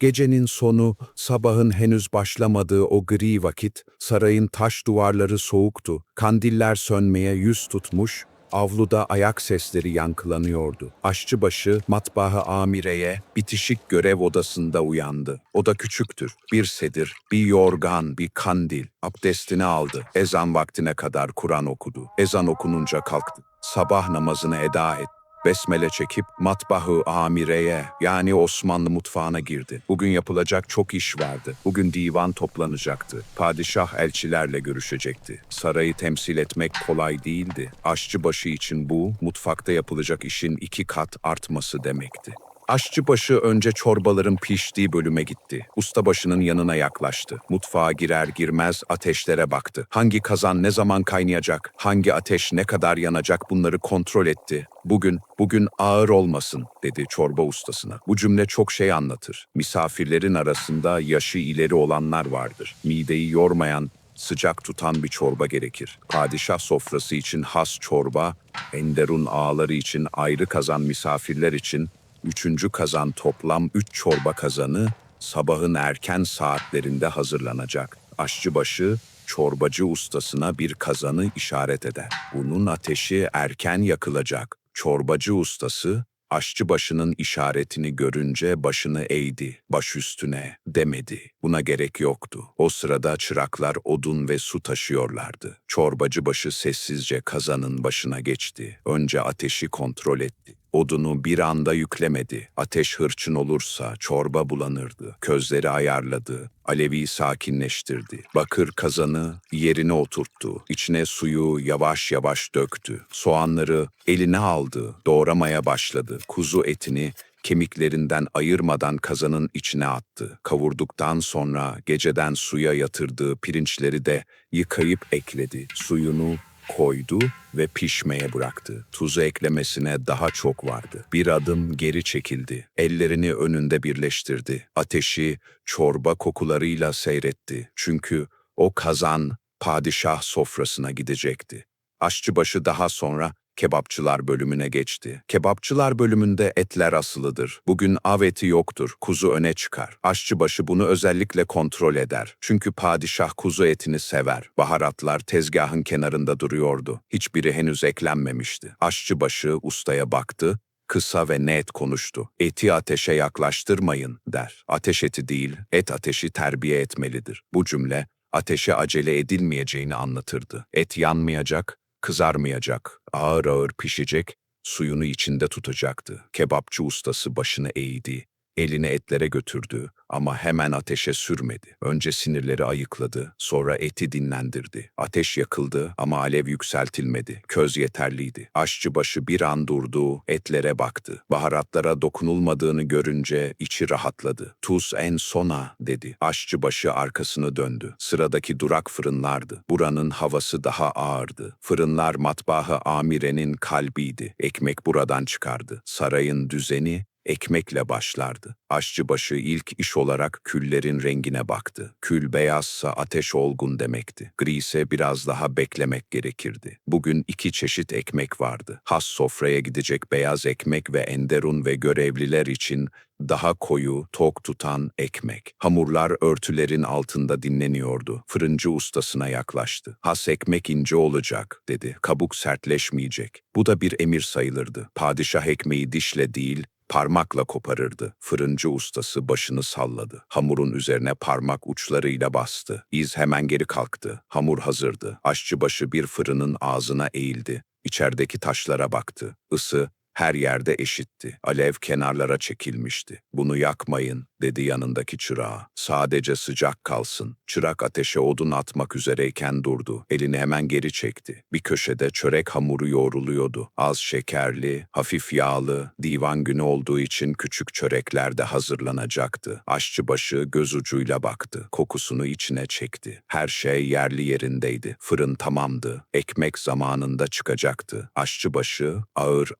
Gecenin sonu, sabahın henüz başlamadığı o gri vakit, sarayın taş duvarları soğuktu, kandiller sönmeye yüz tutmuş, avluda ayak sesleri yankılanıyordu. Aşçıbaşı matbaa amireye bitişik görev odasında uyandı. Oda küçüktür. Bir sedir, bir yorgan, bir kandil. Abdestini aldı. Ezan vaktine kadar Kur'an okudu. Ezan okununca kalktı. Sabah namazını eda etti. Besmele çekip matbahı amireye yani Osmanlı mutfağına girdi. Bugün yapılacak çok iş vardı. Bugün divan toplanacaktı. Padişah elçilerle görüşecekti. Sarayı temsil etmek kolay değildi. Aşçıbaşı için bu mutfakta yapılacak işin iki kat artması demekti. Aşçıbaşı önce çorbaların piştiği bölüme gitti. Ustabaşının yanına yaklaştı. Mutfağa girer girmez ateşlere baktı. Hangi kazan ne zaman kaynayacak, hangi ateş ne kadar yanacak bunları kontrol etti. Bugün, bugün ağır olmasın dedi çorba ustasına. Bu cümle çok şey anlatır. Misafirlerin arasında yaşı ileri olanlar vardır. Mideyi yormayan, sıcak tutan bir çorba gerekir. Padişah sofrası için has çorba, Enderun ağaları için ayrı kazan misafirler için Üçüncü kazan toplam üç çorba kazanı sabahın erken saatlerinde hazırlanacak. Aşçıbaşı çorbacı ustasına bir kazanı işaret eder. Bunun ateşi erken yakılacak. Çorbacı ustası aşçıbaşının işaretini görünce başını eğdi. Baş üstüne demedi. Buna gerek yoktu. O sırada çıraklar odun ve su taşıyorlardı. Çorbacı başı sessizce kazanın başına geçti. Önce ateşi kontrol etti. Odunu bir anda yüklemedi. Ateş hırçın olursa çorba bulanırdı. Közleri ayarladı. Alevi sakinleştirdi. Bakır kazanı yerine oturttu. İçine suyu yavaş yavaş döktü. Soğanları eline aldı. Doğramaya başladı. Kuzu etini kemiklerinden ayırmadan kazanın içine attı. Kavurduktan sonra geceden suya yatırdığı pirinçleri de yıkayıp ekledi. Suyunu koydu ve pişmeye bıraktı. Tuzu eklemesine daha çok vardı. Bir adım geri çekildi. Ellerini önünde birleştirdi. Ateşi çorba kokularıyla seyretti. Çünkü o kazan padişah sofrasına gidecekti. Aşçıbaşı daha sonra kebapçılar bölümüne geçti. Kebapçılar bölümünde etler asılıdır. Bugün av eti yoktur, kuzu öne çıkar. Aşçıbaşı bunu özellikle kontrol eder. Çünkü padişah kuzu etini sever. Baharatlar tezgahın kenarında duruyordu. Hiçbiri henüz eklenmemişti. Aşçıbaşı ustaya baktı, kısa ve net konuştu. Eti ateşe yaklaştırmayın der. Ateş eti değil, et ateşi terbiye etmelidir. Bu cümle ateşe acele edilmeyeceğini anlatırdı. Et yanmayacak, kızarmayacak, ağır ağır pişecek, suyunu içinde tutacaktı. Kebapçı ustası başını eğdi, elini etlere götürdü ama hemen ateşe sürmedi. Önce sinirleri ayıkladı, sonra eti dinlendirdi. Ateş yakıldı ama alev yükseltilmedi. Köz yeterliydi. Aşçıbaşı bir an durdu, etlere baktı. Baharatlara dokunulmadığını görünce içi rahatladı. Tuz en sona dedi. Aşçıbaşı arkasını döndü. Sıradaki durak fırınlardı. Buranın havası daha ağırdı. Fırınlar matbahı amirenin kalbiydi. Ekmek buradan çıkardı. Sarayın düzeni ekmekle başlardı. Aşçıbaşı ilk iş olarak küllerin rengine baktı. Kül beyazsa ateş olgun demekti. Gri ise biraz daha beklemek gerekirdi. Bugün iki çeşit ekmek vardı. Has sofraya gidecek beyaz ekmek ve enderun ve görevliler için daha koyu, tok tutan ekmek. Hamurlar örtülerin altında dinleniyordu. Fırıncı ustasına yaklaştı. Has ekmek ince olacak, dedi. Kabuk sertleşmeyecek. Bu da bir emir sayılırdı. Padişah ekmeği dişle değil, parmakla koparırdı. Fırıncı ustası başını salladı. Hamurun üzerine parmak uçlarıyla bastı. İz hemen geri kalktı. Hamur hazırdı. Aşçıbaşı bir fırının ağzına eğildi. İçerideki taşlara baktı. Isı her yerde eşitti. Alev kenarlara çekilmişti. Bunu yakmayın, dedi yanındaki çırağa. Sadece sıcak kalsın. Çırak ateşe odun atmak üzereyken durdu. Elini hemen geri çekti. Bir köşede çörek hamuru yoğruluyordu. Az şekerli, hafif yağlı, divan günü olduğu için küçük çörekler de hazırlanacaktı. Aşçıbaşı göz ucuyla baktı. Kokusunu içine çekti. Her şey yerli yerindeydi. Fırın tamamdı. Ekmek zamanında çıkacaktı. Aşçıbaşı ağır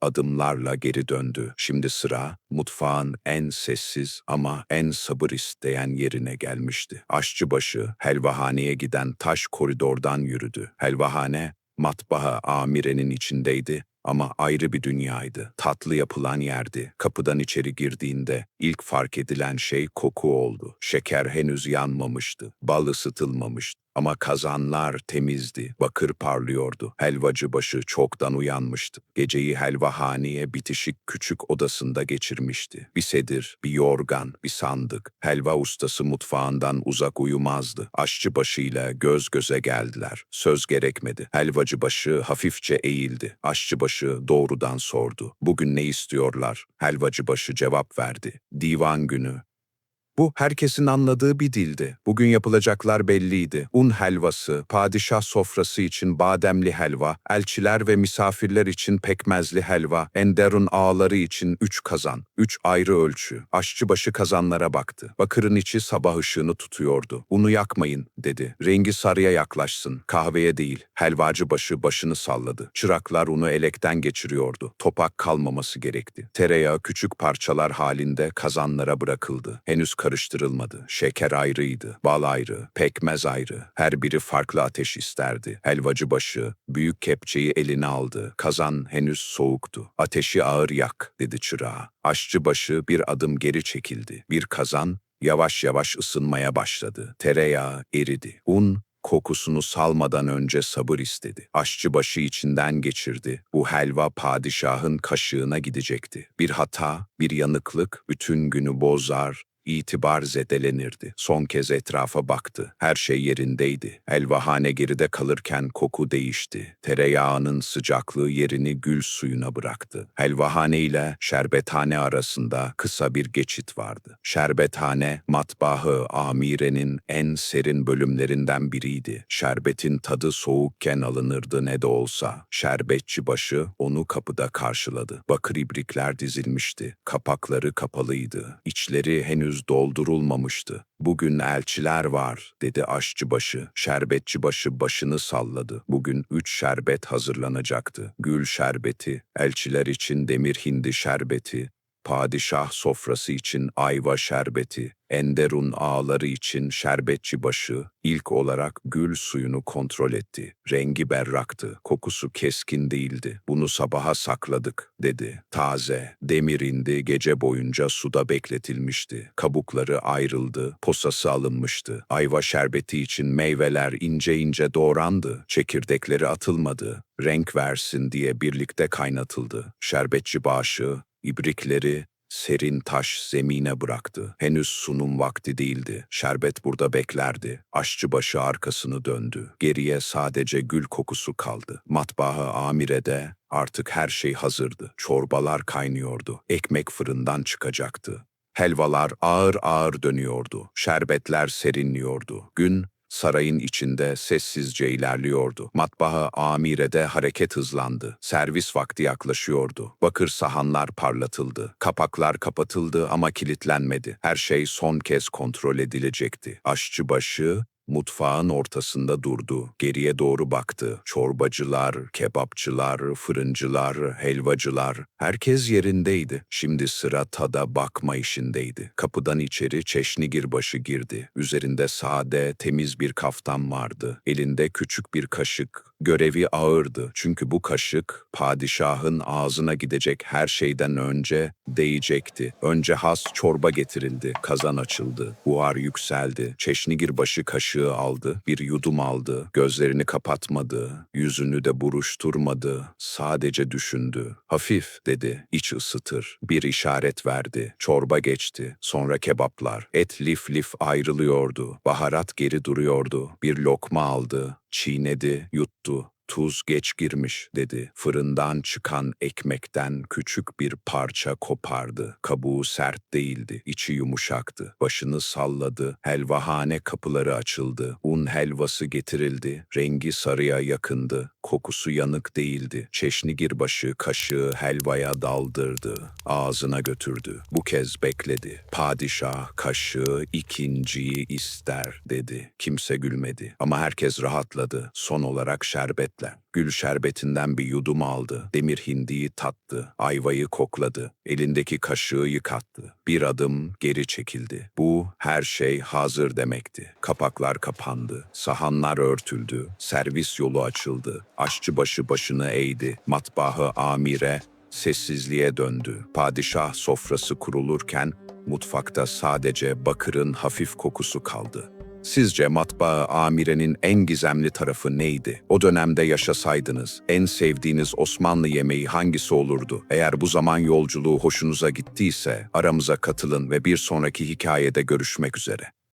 adımlarla geri döndü. Şimdi sıra mutfağın en sessiz ama en sabır isteyen yerine gelmişti. Aşçıbaşı helvahaneye giden taş koridordan yürüdü. Helvahane matbaa amirenin içindeydi Ama ayrı bir dünyaydı. Tatlı yapılan yerdi. Kapıdan içeri girdiğinde ilk fark edilen şey koku oldu. Şeker henüz yanmamıştı. Bal ısıtılmamıştı. Ama kazanlar temizdi, bakır parlıyordu. Helvacı başı çoktan uyanmıştı. Geceyi helvahaneye bitişik küçük odasında geçirmişti. Bir sedir, bir yorgan, bir sandık. Helva ustası mutfağından uzak uyumazdı. Aşçı başıyla göz göze geldiler. Söz gerekmedi. Helvacı başı hafifçe eğildi. Aşçı başı doğrudan sordu. Bugün ne istiyorlar? Helvacı başı cevap verdi. Divan günü. Bu herkesin anladığı bir dildi. Bugün yapılacaklar belliydi. Un helvası, padişah sofrası için bademli helva, elçiler ve misafirler için pekmezli helva, Enderun ağaları için üç kazan, üç ayrı ölçü. Aşçıbaşı kazanlara baktı. Bakırın içi sabah ışığını tutuyordu. Unu yakmayın, dedi. Rengi sarıya yaklaşsın, kahveye değil. Helvacı başı başını salladı. Çıraklar unu elekten geçiriyordu. Topak kalmaması gerekti. Tereyağı küçük parçalar halinde kazanlara bırakıldı. Henüz karıştırılmadı. Şeker ayrıydı, bal ayrı, pekmez ayrı. Her biri farklı ateş isterdi. Helvacı başı büyük kepçeyi eline aldı. Kazan henüz soğuktu. Ateşi ağır yak, dedi çırağa. Aşçı başı bir adım geri çekildi. Bir kazan yavaş yavaş ısınmaya başladı. Tereyağı eridi. Un kokusunu salmadan önce sabır istedi. Aşçıbaşı içinden geçirdi. Bu helva padişahın kaşığına gidecekti. Bir hata, bir yanıklık bütün günü bozar, itibar zedelenirdi. Son kez etrafa baktı. Her şey yerindeydi. Helvahane geride kalırken koku değişti. Tereyağının sıcaklığı yerini gül suyuna bıraktı. Helvahane ile şerbethane arasında kısa bir geçit vardı. Şerbethane, matbaahı amirenin en serin bölümlerinden biriydi. Şerbetin tadı soğukken alınırdı ne de olsa. Şerbetçi başı onu kapıda karşıladı. Bakır ibrikler dizilmişti. Kapakları kapalıydı. İçleri henüz doldurulmamıştı. Bugün elçiler var, dedi aşçıbaşı. Şerbetçibaşı başını salladı. Bugün üç şerbet hazırlanacaktı. Gül şerbeti, elçiler için demir hindi şerbeti, padişah sofrası için ayva şerbeti, Enderun ağları için şerbetçi başı ilk olarak gül suyunu kontrol etti. Rengi berraktı, kokusu keskin değildi. Bunu sabaha sakladık, dedi. Taze, demir indi, gece boyunca suda bekletilmişti. Kabukları ayrıldı, posası alınmıştı. Ayva şerbeti için meyveler ince ince doğrandı. Çekirdekleri atılmadı. Renk versin diye birlikte kaynatıldı. Şerbetçi başı, ibrikleri, serin taş zemine bıraktı. Henüz sunum vakti değildi. Şerbet burada beklerdi. Aşçıbaşı arkasını döndü. Geriye sadece gül kokusu kaldı. Matbaahı amirede artık her şey hazırdı. Çorbalar kaynıyordu. Ekmek fırından çıkacaktı. Helvalar ağır ağır dönüyordu. Şerbetler serinliyordu. Gün sarayın içinde sessizce ilerliyordu. Matbaa amirede hareket hızlandı. Servis vakti yaklaşıyordu. Bakır sahanlar parlatıldı. Kapaklar kapatıldı ama kilitlenmedi. Her şey son kez kontrol edilecekti. Aşçıbaşı Mutfağın ortasında durdu. Geriye doğru baktı. Çorbacılar, kebapçılar, fırıncılar, helvacılar. Herkes yerindeydi. Şimdi sıra tada bakma işindeydi. Kapıdan içeri Çeşnigirbaşı girdi. Üzerinde sade, temiz bir kaftan vardı. Elinde küçük bir kaşık. Görevi ağırdı. Çünkü bu kaşık padişahın ağzına gidecek her şeyden önce değecekti. Önce has çorba getirildi. Kazan açıldı. Buhar yükseldi. Çeşnigirbaşı kaşığı aldı. Bir yudum aldı. Gözlerini kapatmadı. Yüzünü de buruşturmadı. Sadece düşündü. Hafif dedi. İç ısıtır. Bir işaret verdi. Çorba geçti. Sonra kebaplar. Et lif lif ayrılıyordu. Baharat geri duruyordu. Bir lokma aldı. Çiğnedi, yuttu. Tuz geç girmiş dedi. Fırından çıkan ekmekten küçük bir parça kopardı. Kabuğu sert değildi, içi yumuşaktı. Başını salladı. Helvahane kapıları açıldı. Un helvası getirildi. Rengi sarıya yakındı. Kokusu yanık değildi. Çeşnigirbaşı kaşığı helvaya daldırdı. Ağzına götürdü. Bu kez bekledi. Padişah kaşığı ikinciyi ister dedi. Kimse gülmedi ama herkes rahatladı. Son olarak şerbet dikkatle. Gül şerbetinden bir yudum aldı. Demir hindiyi tattı. Ayvayı kokladı. Elindeki kaşığı yıkattı. Bir adım geri çekildi. Bu her şey hazır demekti. Kapaklar kapandı. Sahanlar örtüldü. Servis yolu açıldı. Aşçıbaşı başını eğdi. Matbahı amire sessizliğe döndü. Padişah sofrası kurulurken mutfakta sadece bakırın hafif kokusu kaldı. Sizce matbaa amirenin en gizemli tarafı neydi? O dönemde yaşasaydınız en sevdiğiniz Osmanlı yemeği hangisi olurdu? Eğer bu zaman yolculuğu hoşunuza gittiyse aramıza katılın ve bir sonraki hikayede görüşmek üzere.